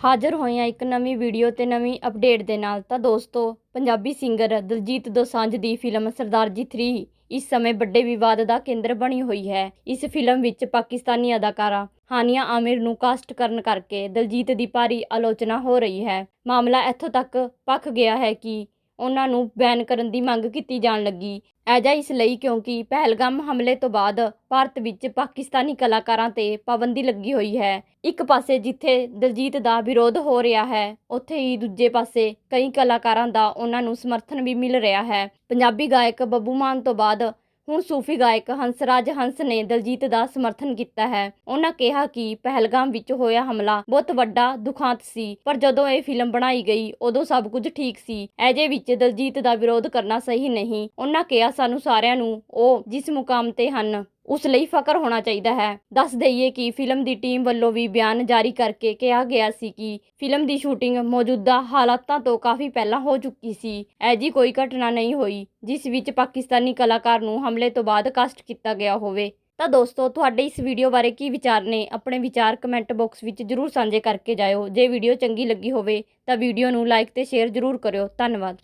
ਹਾਜ਼ਰ ਹੋਏ ਹਾਂ ਇੱਕ ਨਵੀਂ ਵੀਡੀਓ ਤੇ ਨਵੀਂ ਅਪਡੇਟ ਦੇ ਨਾਲ ਤਾਂ ਦੋਸਤੋ, ਪੰਜਾਬੀ ਸਿੰਗਰ ਦਲਜੀਤ ਦੋਸਾਂਝ ਦੀ ਫਿਲਮ ਸਰਦਾਰ ਜੀ 3 ਇਸ ਸਮੇਂ ਵੱਡੇ ਵਿਵਾਦ ਦਾ ਕੇਂਦਰ ਬਣੀ ਹੋਈ ਹੈ। ਇਸ ਫਿਲਮ ਵਿੱਚ ਪਾਕਿਸਤਾਨੀ ਅਦਾਕਾਰਾ ਹਾਨੀਆ ਆਮਿਰ ਨੂੰ ਕਾਸਟ ਕਰਨ ਕਰਕੇ ਦਲਜੀਤ ਦੀ ਭਾਰੀ ਆਲੋਚਨਾ ਹੋ ਰਹੀ ਹੈ। ਮਾਮਲਾ ਇੱਥੋਂ ਤੱਕ ਪੱਕ ਗਿਆ ਹੈ ਕਿ ਉਹਨਾਂ ਨੂੰ ਬੈਨ ਕਰਨ ਦੀ ਮੰਗ ਕੀਤੀ ਜਾਣ ਲੱਗੀ। ਐਜਾ ਇਸ ਲਈ ਕਿਉਂਕਿ ਪਹਿਲਗਾਮ ਹਮਲੇ ਤੋਂ ਬਾਅਦ ਭਾਰਤ ਵਿੱਚ ਪਾਕਿਸਤਾਨੀ ਕਲਾਕਾਰਾਂ ਤੇ ਪਾਬੰਦੀ ਲੱਗੀ ਹੋਈ ਹੈ। ਇੱਕ ਪਾਸੇ ਜਿੱਥੇ ਦਲਜੀਤ ਦਾ ਵਿਰੋਧ ਹੋ ਰਿਹਾ ਹੈ, ਉੱਥੇ ਹੀ ਦੂਜੇ ਪਾਸੇ ਕਈ ਕਲਾਕਾਰਾਂ ਦਾ ਉਹਨਾਂ ਨੂੰ ਸਮਰਥਨ ਵੀ ਮਿਲ ਰਿਹਾ ਹੈ। ਪੰਜਾਬੀ ਗਾਇਕ ਬੱਬੂ ਮਾਨ ਤੋਂ ਬਾਅਦ ਹੁਣ ਸੂਫੀ ਗਾਇਕ ਹੰਸਰਾਜ ਹੰਸ ਨੇ ਦਲਜੀਤ ਦਾ ਸਮਰਥਨ ਕੀਤਾ ਹੈ। ਉਹਨਾਂ ਕਿਹਾ ਕਿ ਪਹਿਲਗਾਮ ਵਿੱਚ ਹੋਇਆ ਹਮਲਾ ਬਹੁਤ ਵੱਡਾ ਦੁਖਾਂਤ ਸੀ, ਪਰ ਜਦੋਂ ਇਹ ਫਿਲਮ ਬਣਾਈ ਗਈ, ਉਦੋਂ ਸਭ ਕੁਝ ਠੀਕ ਸੀ। ਐਜੇ ਵਿੱਚ ਦਲਜੀਤ ਦਾ ਵਿਰੋਧ ਕਰਨਾ ਸਹੀ ਨਹੀਂ। ਉਹਨਾਂ ਕਿਹਾ, ਸਾਨੂੰ ਸਾਰਿਆਂ ਨੂੰ ਉਹ ਜਿਸ ਮੁਕਾਮ ਤੇ ਹਨ ਉਸ ਲਈ ਫਖਰ ਹੋਣਾ ਚਾਹੀਦਾ ਹੈ। ਦੱਸ ਦਈਏ ਕਿ ਫਿਲਮ ਦੀ ਟੀਮ ਵੱਲੋਂ ਵੀ ਬਿਆਨ ਜਾਰੀ ਕਰਕੇ ਕਿਹਾ ਗਿਆ ਸੀ ਕਿ ਫਿਲਮ ਦੀ ਸ਼ੂਟਿੰਗ ਮੌਜੂਦਾ ਹਾਲਾਤਾਂ ਤੋਂ ਕਾਫੀ ਪਹਿਲਾਂ ਹੋ ਚੁੱਕੀ ਸੀ। ਐਜੀ ਕੋਈ ਘਟਨਾ ਨਹੀਂ ਹੋਈ, ਜਿਸ ਵਿੱਚ ਪਾਕਿਸਤਾਨੀ ਕਲਾਕਾਰ ਨੂੰ ਹਮਲੇ ਤੋਂ ਬਾਅਦ ਕਾਸਟ ਕੀਤਾ ਗਿਆ ਹੋਵੇ। ਤਾਂ ਦੋਸਤੋ, ਤੁਹਾਡੇ ਇਸ ਵੀਡੀਓ ਬਾਰੇ ਕੀ ਵਿਚਾਰ ਨੇ, ਆਪਣੇ ਵਿਚਾਰ ਕਮੈਂਟ ਬਾਕਸ ਵਿੱਚ ਜਰੂਰ ਸਾਂਝੇ ਕਰਕੇ ਜਾਇਓ। ਜੇ ਵੀਡੀਓ ਚੰਗੀ ਲੱਗੀ ਹੋਵੇ, ਤਾਂ ਵੀਡੀਓ ਨੂੰ ਲਾਈਕ ਤੇ ਸ਼ੇਅਰ ਜਰੂਰ ਕਰਿਓ। ਧੰਨਵਾਦ।